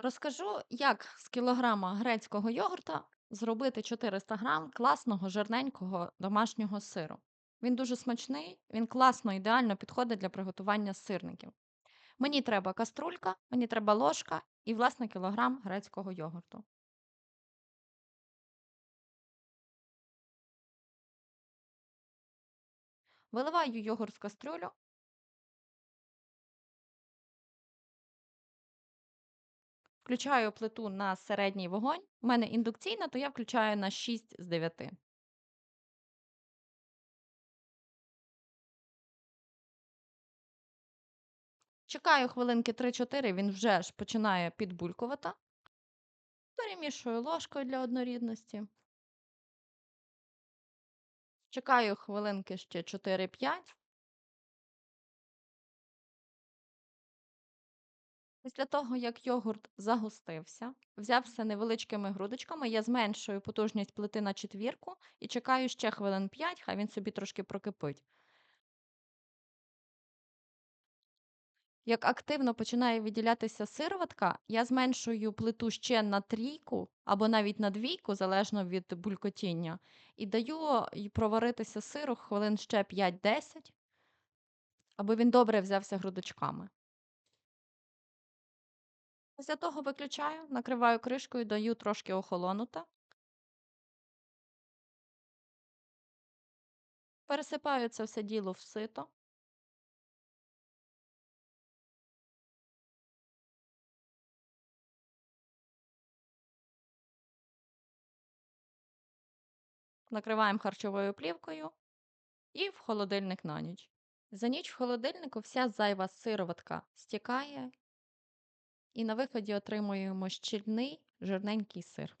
Розкажу, як з кілограма грецького йогурта зробити 400 грам класного жирненького домашнього сиру. Він дуже смачний, він класно, ідеально підходить для приготування сирників. Мені треба каструлька, мені треба ложка і, власне, кілограм грецького йогурту. Виливаю йогурт в кастрюлю, включаю плиту на середній вогонь. У мене індукційна, то я включаю на 6 з 9. Чекаю хвилинки 3-4, він вже ж починає підбулькувати. Перемішую ложкою для однорідності. Чекаю хвилинки ще 4-5. Після того, як йогурт загустився, взявся невеличкими грудочками, я зменшую потужність плити на четвірку і чекаю ще хвилин 5, хай він собі трошки прокипить. Як активно починає виділятися сироватка, я зменшую плиту ще на трійку або навіть на двійку, залежно від булькотіння, і даю проваритися сиру хвилин ще 5-10, аби він добре взявся грудочками. Після того виключаю, накриваю кришкою, даю трошки охолонути. Пересипаю це все діло в сито. Накриваємо харчовою плівкою і в холодильник на ніч. За ніч в холодильнику вся зайва сироватка стікає, і на виході отримуємо щільний жирненький сир.